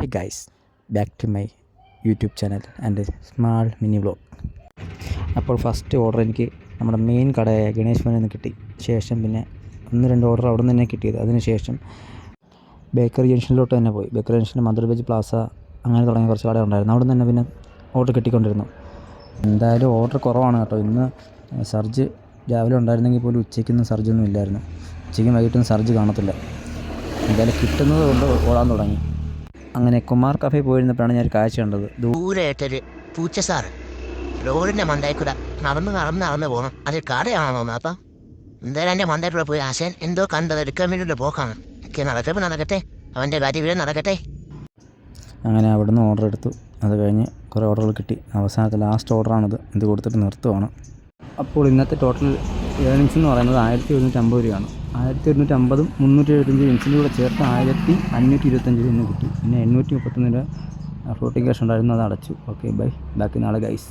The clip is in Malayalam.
Hey guys back to my YouTube channel and small mini vlog അപ്പോൾ ഫസ്റ്റ് ഓർഡർ എനിക്ക് നമ്മുടെ മെയിൻ കടയായ ഗണേശ് ഭവനിൽ നിന്ന് കിട്ടി. ശേഷം പിന്നെ ഒന്ന് രണ്ട് ഓർഡർ അവിടെ നിന്ന് തന്നെ കിട്ടിയത്. അതിനുശേഷം ബേക്കറി ജംഗ്ഷനിലോട്ട് തന്നെ പോയി. ബേക്കറി ജംഗ്ഷനിൽ മധുര വെജ് പ്ലാസ അങ്ങനെ തുടങ്ങിയ കുറച്ച് കട ഉണ്ടായിരുന്നു. അവിടെ നിന്ന് തന്നെ പിന്നെ ഓർഡർ കിട്ടിക്കൊണ്ടിരുന്നു. എന്തായാലും ഓർഡർ കുറവാണ് കേട്ടോ. ഇന്ന് സർജ് രാവിലെ ഉണ്ടായിരുന്നെങ്കിൽ പോലും ഉച്ചയ്ക്കൊന്നും സർജൊന്നും ഇല്ലായിരുന്നു. ഉച്ചയ്ക്കും വൈകിട്ടൊന്നും സർജ് കാണത്തില്ല. എന്തായാലും കിട്ടുന്നത് കൊണ്ട് ഓടാൻ തുടങ്ങി. അങ്ങനെ കുമാർ കഫേ പോയിരുന്നപ്പോഴാണ് ഞാൻ ഒരു കാഴ്ച കണ്ടത്. ദൂരെയായിട്ടൊരു പൂച്ച സാറ്. റോഡിന്റെ മന്ദായിക്കൂടെ കൂടെ നടന്ന് നടന്ന് നടന്ന് പോകണം അത് കടയാണോ തോന്നുന്നത് അപ്പം എന്തായാലും എന്റെ മണ്ടയിൽ കൂടെ പോയി ആശയൻ എന്തോ കണ്ടത് എടുക്കാൻ വേണ്ടിയിട്ട് പോക്കാണ്. ഒക്കെ നടക്കപ്പോൾ നടക്കട്ടെ. അവന്റെ കാര്യം വീട് നടക്കട്ടെ. അങ്ങനെ അവിടുന്ന് ഓർഡർ എടുത്തു. അത് കഴിഞ്ഞ് കുറേ ഓർഡറുകൾ കിട്ടി. അവസാനത്തെ ലാസ്റ്റ് ഓർഡറാണിത് ഇത് കൊടുത്തിട്ട് നിർത്തുവാണ്. അപ്പോൾ ഇന്നത്തെ ടോട്ടൽ ഏണിങ്സ് എന്ന് പറയുന്നത് ആയിരത്തി ഒരുന്നൂറ്റമ്പത് രൂപയാണ്. ആയിരത്തി ഒരുന്നൂറ്റമ്പതും മുന്നൂറ്റി എഴുപത്തഞ്ച് പെൻസിലും കൂടെ ചേർത്ത് ആയിരത്തി അഞ്ഞൂറ്റി ഇരുപത്തഞ്ച് രൂപ കിട്ടി. പിന്നെ എണ്ണൂറ്റി മുപ്പത്തൊന്ന് രൂപ ഫ്ലോട്ടിംഗ് ക്യാഷ് ഉണ്ടായിരുന്നു അത് അടച്ചു. ഓക്കെ ബൈ ബാക്കി നാളെ ഗൈസ്